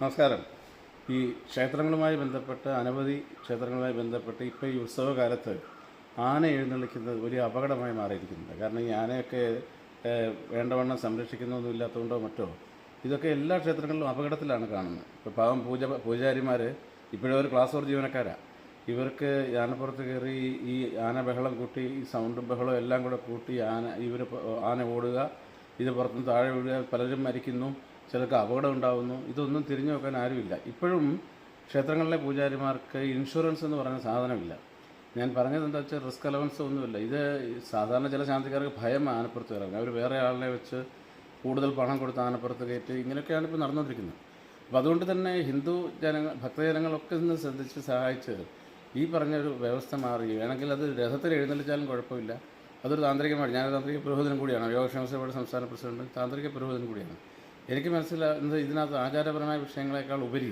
നമസ്കാരം. ഈ ക്ഷേത്രങ്ങളുമായി ബന്ധപ്പെട്ട് അനവധി ക്ഷേത്രങ്ങളുമായി ബന്ധപ്പെട്ട് ഇപ്പോൾ ഈ ഉത്സവകാലത്ത് ആന എഴുന്നള്ളിക്കുന്നത് വലിയ അപകടമായി മാറിയിരിക്കുന്നുണ്ട്. കാരണം ഈ ആനയൊക്കെ വേണ്ടവണ്ണം സംരക്ഷിക്കുന്നൊന്നും ഇല്ലാത്തതുകൊണ്ടോ മറ്റോ ഇതൊക്കെ എല്ലാ ക്ഷേത്രങ്ങളിലും അപകടത്തിലാണ് കാണുന്നത്. ഇപ്പോൾ പാവം പൂജ പൂജാരിമാർ ഇപ്പോഴും ഒരു ക്ലാസ് ഓർ ജീവനക്കാരാണ് ഇവർക്ക് ആനപ്പുറത്ത് കയറി ഈ ആന ബഹളം കൂട്ടി ഈ സൗണ്ട് ബഹളം എല്ലാം കൂടെ കൂട്ടി ആന ഇവർ ആന ഓടുക ഇത് പുറത്തുനിന്ന് താഴെ വീഴുക പലരും മരിക്കുന്നു. ചിലർക്ക് അപകടം ഉണ്ടാകുന്നു ഇതൊന്നും തിരിഞ്ഞു നോക്കാൻ ആരുമില്ല. ഇപ്പോഴും ക്ഷേത്രങ്ങളിലെ പൂജാരിമാർക്ക് ഇൻഷുറൻസ് എന്ന് പറയുന്ന സാധനമില്ല. ഞാൻ പറഞ്ഞത് എന്താ വെച്ചാൽ റിസ്ക് അലവൻസ് ഒന്നുമില്ല. ഇത് സാധാരണ ചില ശാന്തിക്കാർക്ക് ഭയം ആനപ്പുറത്ത് ഇറങ്ങും അവർ വേറെ ആളിനെ വെച്ച് കൂടുതൽ പണം കൊടുത്ത് ആനപ്പുറത്ത് കയറ്റി ഇങ്ങനെയൊക്കെയാണ് ഇപ്പോൾ നടന്നുകൊണ്ടിരിക്കുന്നത്. അപ്പോൾ അതുകൊണ്ട് തന്നെ ഹിന്ദു ജനങ്ങൾ ഭക്തജനങ്ങളൊക്കെ ഇന്ന് ശ്രദ്ധിച്ച് സഹായിച്ച് ഈ പറഞ്ഞൊരു വ്യവസ്ഥ മാറി. വേണമെങ്കിൽ അത് രഥത്തിൽ എഴുന്നള്ളിച്ചാലും കുഴപ്പമില്ല. അതൊരു താന്ത്രികമാണ് ഞാൻ താന്ത്രിക പുരോഹിതനും കൂടിയാണ്. യോഗക്ഷേമ സഭയുടെ സംസ്ഥാന പ്രസിഡന്റ് താന്ത്രിക പുരോഹിതനും കൂടിയാണ്. എനിക്ക് മനസ്സിലാകുന്നത് ഇതിനകത്ത് ആചാരപരമായ വിഷയങ്ങളെക്കാൾ ഉപരി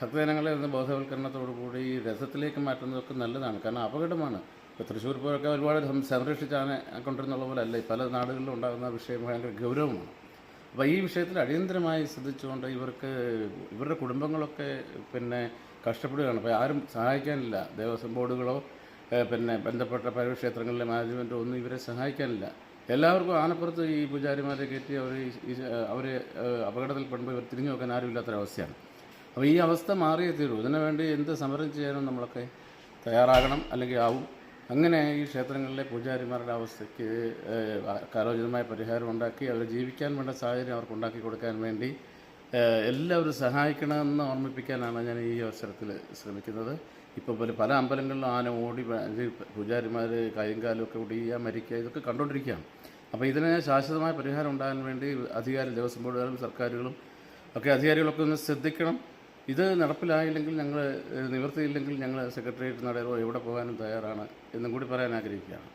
ഭക്തജനങ്ങളെ ഒന്ന് ബോധവൽക്കരണത്തോടുകൂടി രസത്തിലേക്ക് മാറ്റുന്നതൊക്കെ നല്ലതാണ്. കാരണം അപകടമാണ്. ഇപ്പോൾ തൃശ്ശൂർ പോയൊക്കെ ഒരുപാട് സംരക്ഷിച്ചാണ് കൊണ്ടിരുന്നുള്ള പോലെ അല്ല പല നാടുകളിലും ഉണ്ടാകുന്ന വിഷയം ഭയങ്കര ഗൗരവമാണ്. അപ്പോൾ ഈ വിഷയത്തിൽ അടിയന്തരമായി ശ്രദ്ധിച്ചുകൊണ്ട് ഇവർക്ക് ഇവരുടെ കുടുംബങ്ങളൊക്കെ പിന്നെ കഷ്ടപ്പെടുകയാണ്. അപ്പോൾ ആരും സഹായിക്കാനില്ല. ദേവസ്വം ബോർഡുകളോ പിന്നെ ബന്ധപ്പെട്ട പരമക്ഷേത്രങ്ങളിലെ മാനേജ്മെന്റോ ഒന്നും ഇവരെ സഹായിക്കാനില്ല. എല്ലാവർക്കും ആനപ്പുറത്ത് ഈ പൂജാരിമാരെ കയറ്റി അവർ അവർ അപകടത്തിൽപ്പെടുമ്പോൾ ഇവർ തിരിഞ്ഞു നോക്കാൻ ആരുമില്ലാത്തൊരവസ്ഥയാണ്. അപ്പോൾ ഈ അവസ്ഥ മാറിയേ തീരൂ ഇതിനു വേണ്ടി എന്ത് സമരം ചെയ്യാനും നമ്മളൊക്കെ തയ്യാറാകണം അല്ലെങ്കിൽ ആവും. അങ്ങനെ ഈ ക്ഷേത്രങ്ങളിലെ പൂജാരിമാരുടെ അവസ്ഥയ്ക്ക് കാലോചിതമായ പരിഹാരം ഉണ്ടാക്കി അവരെ ജീവിക്കാൻ വേണ്ട സാഹചര്യം അവർക്ക് ഉണ്ടാക്കി കൊടുക്കാൻ വേണ്ടി എല്ലാവരും സഹായിക്കണമെന്ന് ഓർമ്മിപ്പിക്കാനാണ് ഞാൻ ഈ അവസരത്തിൽ ശ്രമിക്കുന്നത്. ഇപ്പോൾ പോലെ പല അമ്പലങ്ങളിലും ആന ഓടി പൂജാരിമാർ കൈയും കാലും ഒക്കെ ഒടിയുക മരിക്കുക ഇതൊക്കെ കണ്ടുകൊണ്ടിരിക്കുകയാണ്. അപ്പോൾ ഇതിന് ശാശ്വതമായ പരിഹാരം ഉണ്ടാകാൻ വേണ്ടി അധികാരി ദേവസ്വം ബോർഡുകാരും സർക്കാരുകളും ഒക്കെ അധികാരികളൊക്കെ ഒന്ന് ശ്രദ്ധിക്കണം. ഇത് നടപ്പിലായില്ലെങ്കിൽ ഞങ്ങൾ നിവൃത്തിയില്ലെങ്കിൽ ഞങ്ങൾ സെക്രട്ടേറിയറ്റ് നടയോ എവിടെ പോകാനും തയ്യാറാണ് എന്നും കൂടി പറയാൻ ആഗ്രഹിക്കുകയാണ്.